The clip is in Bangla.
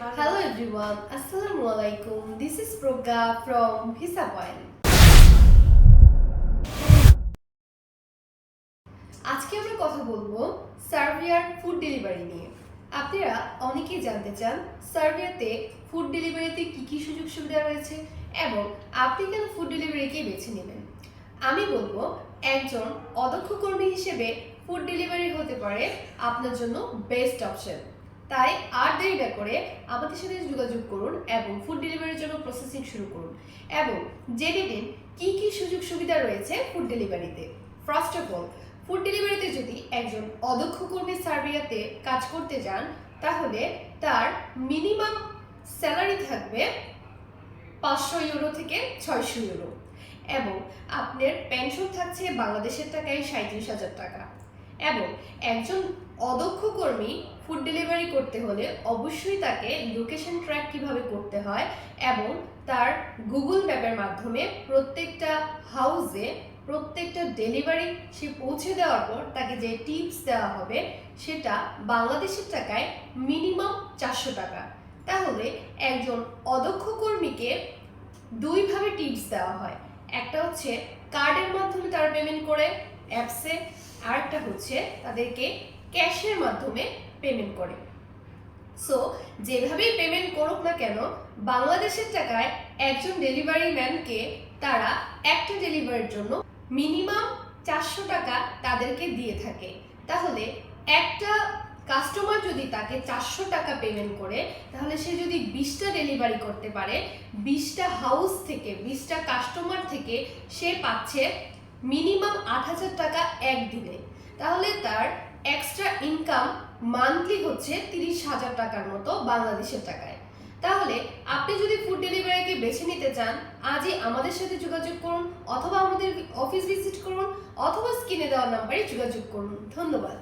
Hello everyone, Assalamu alaikum. This is Proga from Visa Point. আজকে আমরা কথা বলব সার্বিয়ার ফুড ডেলিভারি নিয়ে আপনারা অনেকেই জানতে চান সার্বিয়াতে ফুড ডেলিভারিতে কি কি সুযোগ সুবিধা রয়েছে এবং আপনি কেন ফুড ডেলিভারিকেই বেছে নেবেন আমি বলব একজন অদক্ষ কর্মী হিসেবে ফুড ডেলিভারি হতে পারে আপনার জন্য বেস্ট অপশন তাই আর দেরি না করে আমাদের সাথে যোগাযোগ করুন এবং ফুড ডেলিভারির জন্য প্রসেসিং শুরু করুন। এবং জেনে নিন কি কি সুযোগ সুবিধা রয়েছে ফুড ডেলিভারিতে ফার্স্ট অফ অল ফুড ডেলিভারিতে যদি একজন অদক্ষ কর্মী সার্বিয়াতে কাজ করতে যান, তাহলে তার মিনিমাম স্যালারি থাকবে পাঁচশো ইউরো থেকে ছয়শো ইউরো। এবং আপনার পেনশন থাকছে বাংলাদেশের টাকায় সাঁত্রিশ হাজার টাকা। এবং একজন অদক্ষ কর্মী ফুড ডেলিভারি করতে হলে অবশ্যই তাকে লোকেশন ট্র্যাক কীভাবে করতে হয় এবং তার গুগল ম্যাপের মাধ্যমে প্রত্যেকটা হাউসে প্রত্যেকটা ডেলিভারি সে পৌঁছে দেওয়ার পর তাকে যে টিপস দেওয়া হবে সেটা বাংলাদেশের টাকায় মিনিমাম চারশো টাকা। তাহলে একজন অদক্ষ কর্মীকে দুইভাবে টিপস দেওয়া হয়। একটা হচ্ছে কার্ডের মাধ্যমে তারা পেমেন্ট করে অ্যাপসে আরেকটা হচ্ছে তাদেরকে ক্যাশের মাধ্যমে পেমেন্ট করে। সো যেভাবেই পেমেন্ট করুক না কেন, বাংলাদেশের টাকায় একজন ডেলিভারি ম্যানকে তারা একটা ডেলিভারির জন্য মিনিমাম চারশো টাকা তাদেরকে দিয়ে থাকে। তাহলে একটা কাস্টমার যদি তাকে চারশো টাকা পেমেন্ট করে, তাহলে সে যদি বিশটা ডেলিভারি করতে পারে, বিশটা হাউস থেকে, বিশটা কাস্টমার থেকে সে পাচ্ছে মিনিমাম আট হাজার টাকা একদিনে। তাহলে তার এক্সট্রা ইনকাম মান্থলি হচ্ছে তিরিশ হাজার টাকার মতো বাংলাদেশের টাকায়। তাহলে আপনি যদি ফুড ডেলিভারিকে বেছে নিতে চান, আজই আমাদের সাথে যোগাযোগ করুন অথবা আমাদের অফিস ভিজিট করুন অথবা স্ক্রিনে দেওয়ার নাম্বারে যোগাযোগ করুন। ধন্যবাদ।